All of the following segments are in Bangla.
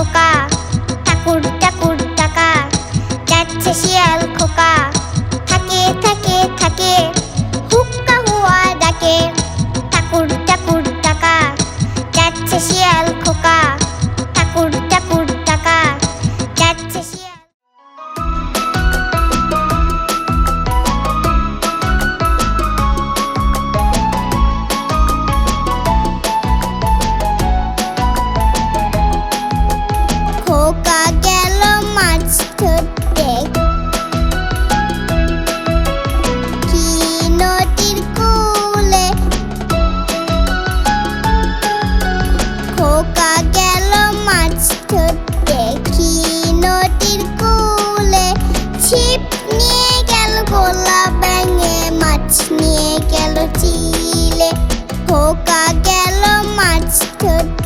suka. ছিপ নিয়ে গেল গোলা ব্যাঙে মাছ নিয়ে গেল চিলে খোকা গেল মাছ ধরতে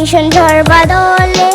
ভীষণ ঝড়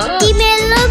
Dime lo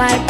买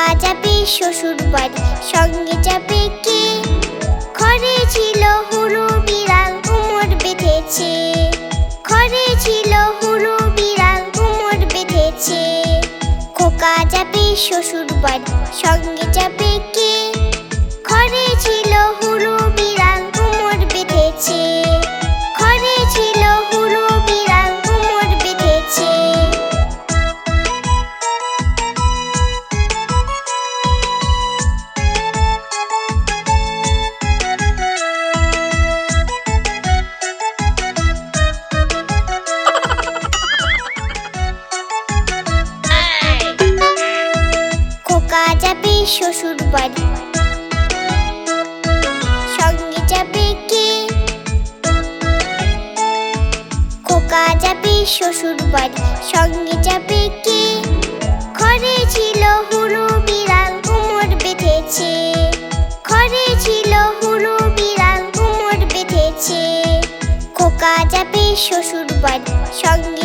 বাবা যাবে শ্বশুর বাড়ি। সঙ্গে যাবে কে? ঘরে ছিল হলু বিড়াল, উমর বেঁধেছে। ঘরে ছিল হলু বিড়াল, উমর বেঁধেছে। খোকা যাবে শ্বশুর বাড়ি। সঙ্গে যাবে কে? ঘরে ছিল হলু বিড়াল, উমর বেঁধেছে। শ্বশুর বাড়ি। সঙ্গে যাবে কে? ঘরে ছিল হুলু বিড়াল কুমোর বেঁধেছে। ঘরে ছিল হুলু বিড়াল কুমোর বেঁধেছে। খোকা যাবে শ্বশুর বাড়ি। সঙ্গে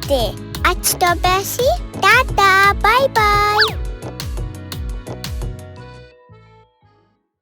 kedi. Aç da besi.